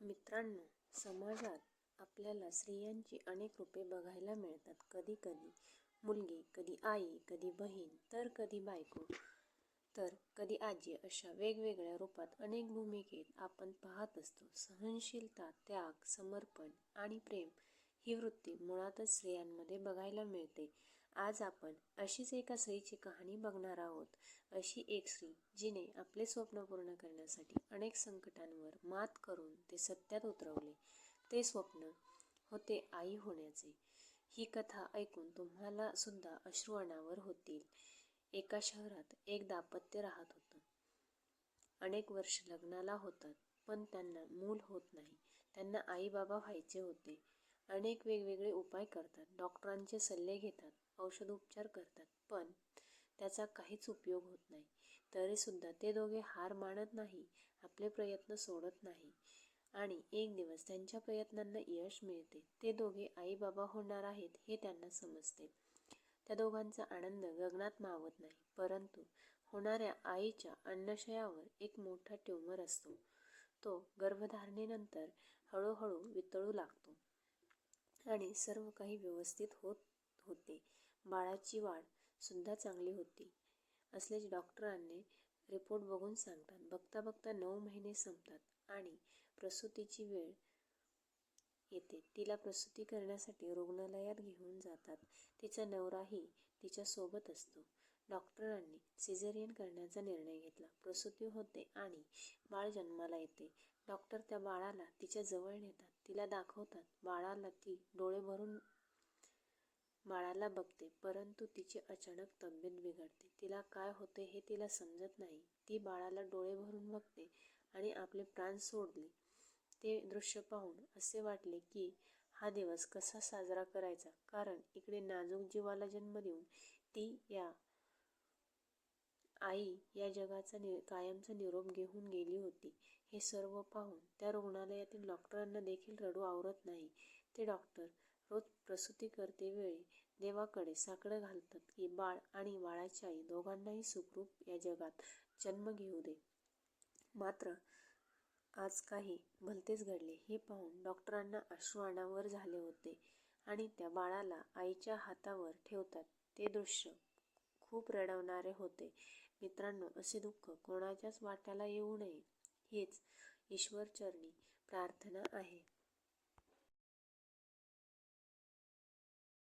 मित्रांनो समाजात आपल्याला स्त्रियांची अनेक रूपे बघायला मिळतात. कधी कधी मुलगी, कधी आई, कधी बहीण, तर कधी बायको, तर कधी आजी अशा वेगवेगळ्या रूपात अनेक भूमिकेत आपण पाहत असतो. सहनशीलता, त्याग, समर्पण आणि प्रेम ही वृत्ती मुळातच स्त्रियांमध्ये बघायला मिळते. आज आपण अशीच एका स्त्रीची कहाणी बघणार आहोत. अशी एक स्त्री जिने आपले स्वप्न पूर्ण करण्यासाठी अनेक संकटांवर मात करून ते सत्यात उतरवले. ते स्वप्न होते आई होण्याचे. ही कथा ऐकून तुम्हाला सुद्धा अश्रू अनावर होतील. एका शहरात एक दाम्पत्य राहत होतं. अनेक वर्ष लग्नाला होतात पण त्यांना मूल होत नाही. त्यांना आई बाबा व्हायचे होते. अनेक वेगवेगळे उपाय करतात, डॉक्टरांचे सल्ले घेतात, औषधोपचार करतात पण त्याचा काहीच उपयोग होत नाही. तरीसुद्धा ते दोघे हार मानत नाही, आपले प्रयत्न सोडत नाही आणि एक दिवस त्यांच्या प्रयत्नांना यश मिळते. ते दोघे आई बाबा होणार आहेत हे त्यांना समजते. त्या दोघांचा आनंद गगनात मावत नाही. परंतु होणाऱ्या आईच्या अन्नशयावर एक मोठा ट्युमर असतो. तो गर्भधारणेनंतर हळूहळू वितळू लागतो आणि सर्व काही व्यवस्थित होत होते. बाळाची वाढ सुद्धा चांगली होती असल्याचे डॉक्टरांनी रिपोर्ट बघून सांगतात. बघता बघता नऊ महिने संपतात आणि प्रसूतीची वेळ येते. तिला प्रसूती करण्यासाठी रुग्णालयात घेऊन जातात. तिचा नवराही तिच्यासोबत असतो. डॉक्टरांनी सिझेरियन करण्याचा निर्णय घेतला. प्रसूती होते आणि बाळ जन्माला येते. डॉक्टर त्या बाळाला तिच्या जवळ नेतात, तिला दाखवतात बाळाला ती डोळे भरून बाळाला बघते परंतु तिची अचानक तब्येत बिघडते. तिला काय होते हे तिला समजत नाही. ती बाळाला डोळे भरून बघते आणि आपले प्राण सोडले. ते दृश्य पाहून असे वाटले की हा दिवस कसा साजरा करायचा कारण इकडे नाजूक जीवाला जन्म देऊन ती या आई या जगाचा नि कायमचा निरोप घेऊन गेली होती. हे सर्व पाहून त्या रुग्णालयातील डॉक्टरांना देखील रडू आवरत नाही. ते डॉक्टर रोज प्रसूती करतेवेळी देवाकडे साकडं घालतात की बाळ आणि बाळाची आई दोघांनाही सुखरूप या जगात जन्म घेऊ दे. मात्र आज काही भलतेच घडले हे पाहून डॉक्टरांना अश्रू अनावर झाले होते आणि त्या बाळाला आईच्या हातावर ठेवतात ते दृश्य खूप रडवणारे होते. मित्रांनो असे दुःख कोणाच्याच वाट्याला येऊ नये हेच ईश्वरचरणी प्रार्थना आहे.